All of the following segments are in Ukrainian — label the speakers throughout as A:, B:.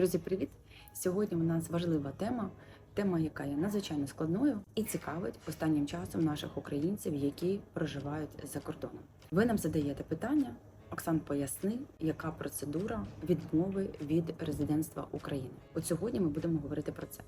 A: Друзі, привіт! Сьогодні у нас важлива тема, тема, яка є надзвичайно складною і цікавить останнім часом наших українців, які проживають за кордоном. Ви нам задаєте питання. Оксан, поясни, яка процедура відмови від резидентства України. От сьогодні ми будемо говорити про це.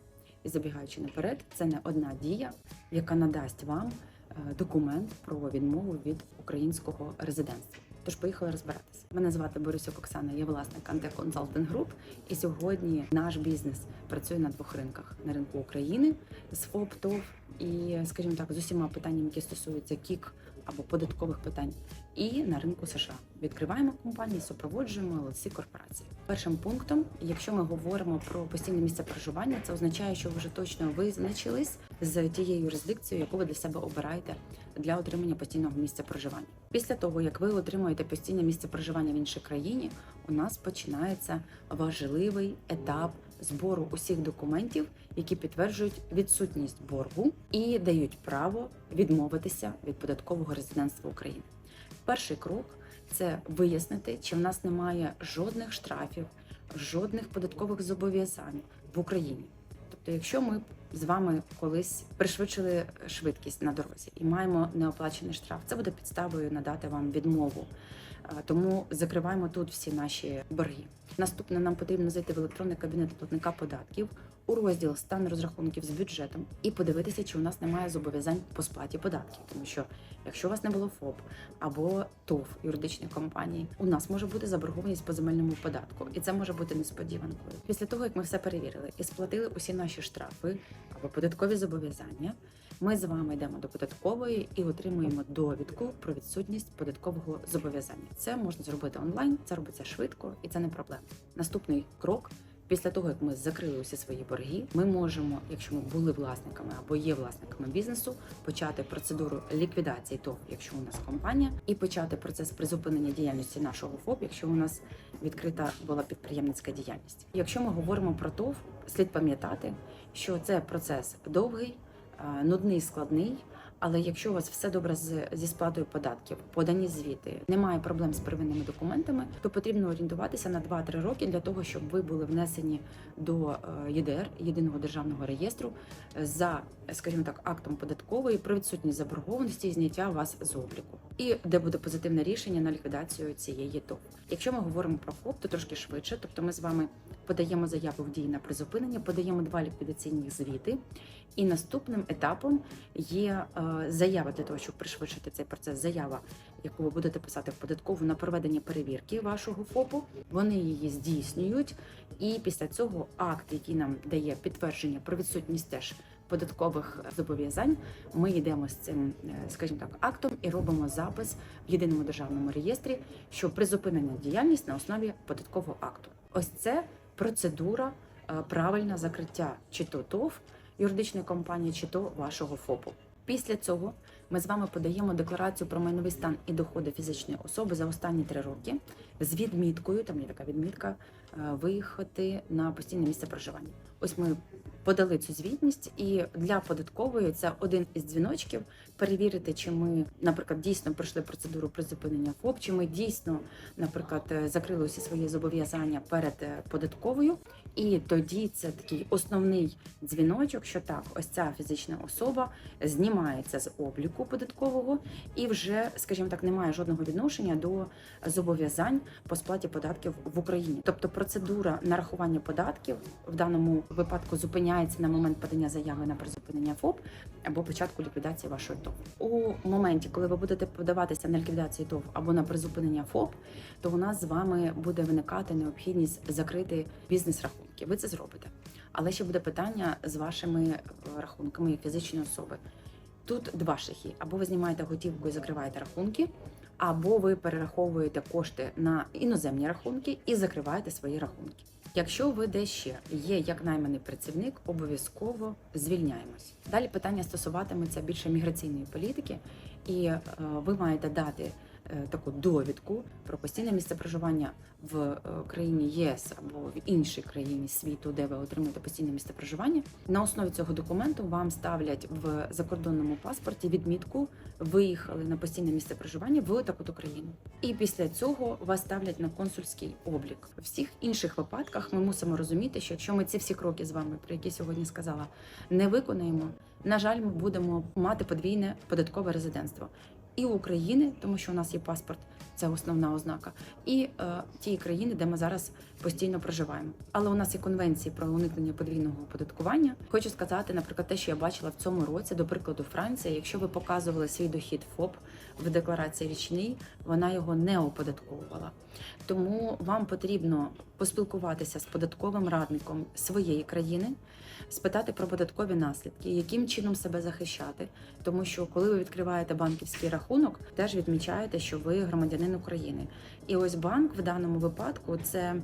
A: І забігаючи наперед, це не одна дія, яка надасть вам е, документ про відмову від українського резидентства. Тож поїхали розбиратися. Мене звати Борисюк Оксана, я власник Consulting Group. І сьогодні наш бізнес працює на двох ринках: на ринку України з ФОП, ТОВ і, скажімо так, з усіма питаннями, які стосуються КІК або податкових питань, і на ринку США. Відкриваємо компанії, супроводжуємо ці корпорації. Першим пунктом, якщо ми говоримо про постійне місце проживання, це означає, що ви вже точно визначились з тією юрисдикцією, яку ви для себе обираєте для отримання постійного місця проживання. Після того, як ви отримуєте постійне місце проживання в іншій країні, у нас починається важливий етап збору усіх документів, які підтверджують відсутність боргу і дають право відмовитися від податкового резидентства України. Перший крок це вияснити, чи в нас немає жодних штрафів, жодних податкових зобов'язань в Україні. Тобто, якщо ми з вами колись пришвидшили швидкість на дорозі і маємо неоплачений штраф, це буде підставою надати вам відмову. Тому закриваємо тут всі наші борги. Наступне нам потрібно зайти в електронний кабінет платника податків у розділ стан розрахунків з бюджетом і подивитися, чи у нас немає зобов'язань по сплаті податків. Тому що якщо у вас не було ФОП або ТОВ юридичної компанії, у нас може бути заборгованість по земельному податку, і це може бути несподіванкою. Після того як ми все перевірили і сплатили усі наші штрафи або податкові зобов'язання. Ми з вами йдемо до податкової і отримуємо довідку про відсутність податкового зобов'язання. Це можна зробити онлайн, це робиться швидко і це не проблема. Наступний крок. Після того, як ми закрили усі свої борги, ми можемо, якщо ми були власниками або є власниками бізнесу, почати процедуру ліквідації ТОВ, якщо у нас компанія, і почати процес призупинення діяльності нашого ФОП, якщо у нас відкрита була підприємницька діяльність. Якщо ми говоримо про ТОВ, слід пам'ятати, що це процес довгий, нудний, складний. Але якщо у вас все добре з, зі сплатою податків, подані звіти, немає проблем з первинними документами, то потрібно орієнтуватися на 2-3 роки для того, щоб ви були внесені до е, ЄДР, єдиного державного реєстру, е, за, скажімо так, актом податкової про відсутність заборгованості і зняття вас з обліку, і де буде позитивне рішення на ліквідацію цієї ТОВ. Якщо ми говоримо про ФОП, то трошки швидше, тобто ми з вами подаємо заяву в дії на призупинення, подаємо два ліквідаційних звіти. І наступним етапом є е, заява для того, щоб пришвидшити цей процес. Заява, яку ви будете писати в податкову на проведення перевірки вашого ФОПу. Вони її здійснюють, і після цього акт, який нам дає підтвердження про відсутність теж податкових зобов'язань, ми йдемо з цим, е, скажімо так, актом і робимо запис в єдиному державному реєстрі, що призупинена діяльність на основі податкового акту. Ось це процедура правильного правильне закриття чи то ТОВ юридичної компанії, чи то вашого ФОПу. Після цього ми з вами подаємо декларацію про майновий стан і доходи фізичної особи за останні три роки з відміткою, там є така відмітка, е, виїхати на постійне місце проживання. Ось ми подали цю звітність, і для податкової це один із дзвіночків перевірити, чи ми, наприклад, дійсно пройшли процедуру призупинення ФОП, чи ми дійсно, наприклад, е, закрили усі свої зобов'язання перед е, податковою. І тоді це такий основний дзвіночок, що так, ось ця фізична особа знімається з обліку податкового і вже, скажімо так, немає жодного відношення до зобов'язань по сплаті податків в Україні. Тобто процедура нарахування податків в даному випадку зупиняється на момент подання заяви на призупинення ФОП або початку ліквідації вашої ТОВ. У моменті, коли ви будете подаватися на ліквідацію ТОВ або на призупинення ФОП, то у нас з вами буде виникати необхідність закрити бізнес-рахунки. Ви це зробите. Але ще буде питання з вашими е, рахунками як фізичної особи. Тут два шляхи: або ви знімаєте готівку і закриваєте рахунки, або ви перераховуєте кошти на іноземні рахунки і закриваєте свої рахунки. Якщо ви де ще є як найманий працівник, обов'язково звільняємось. Далі питання стосуватиметься більше міграційної політики, і е, ви маєте дати таку довідку про постійне місце проживання в е, країні ЄС або в іншій країні світу, де ви отримуєте постійне місце проживання. На основі цього документу вам ставлять в закордонному паспорті відмітку виїхали на постійне місце проживання в таку-то країну. І після цього вас ставлять на консульський облік. В всіх інших випадках ми мусимо розуміти, що якщо ми ці всі кроки з вами, про які сьогодні сказала, не виконаємо, на жаль, ми будемо мати подвійне податкове резидентство і України, тому що у нас є паспорт, це основна ознака, і е, тієї країни, де ми зараз постійно проживаємо. Але у нас є конвенції про уникнення подвійного оподаткування. Хочу сказати, наприклад, те, що я бачила в цьому році, до прикладу, Франція, якщо ви показували свій дохід ФОП в декларації річній, вона його не оподатковувала. Тому вам потрібно поспілкуватися з податковим радником своєї країни, спитати про податкові наслідки, яким чином себе захищати, тому що коли ви відкриваєте банківський рахунок, теж відмічаєте, що ви громадянин України. І ось банк в даному випадку це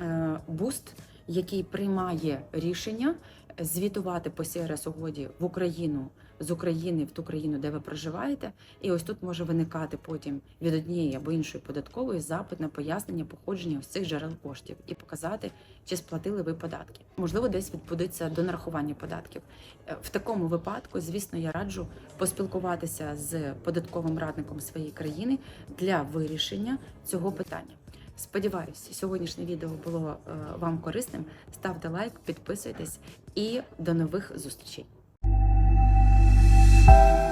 A: е, буст, який приймає рішення звітувати по crс угоді в Україну з України в ту країну, де ви проживаєте. І ось тут може виникати потім від однієї або іншої податкової запит на пояснення походження цих джерел коштів і показати, чи сплатили ви податки. Можливо, десь відбудеться до нарахування податків. Е, В такому випадку, звісно, я раджу поспілкуватися з податковим радником своєї країни для вирішення цього питання. Сподіваюся, сьогоднішнє відео було е, вам корисним. Ставте лайк, підписуйтесь і до нових зустрічей. you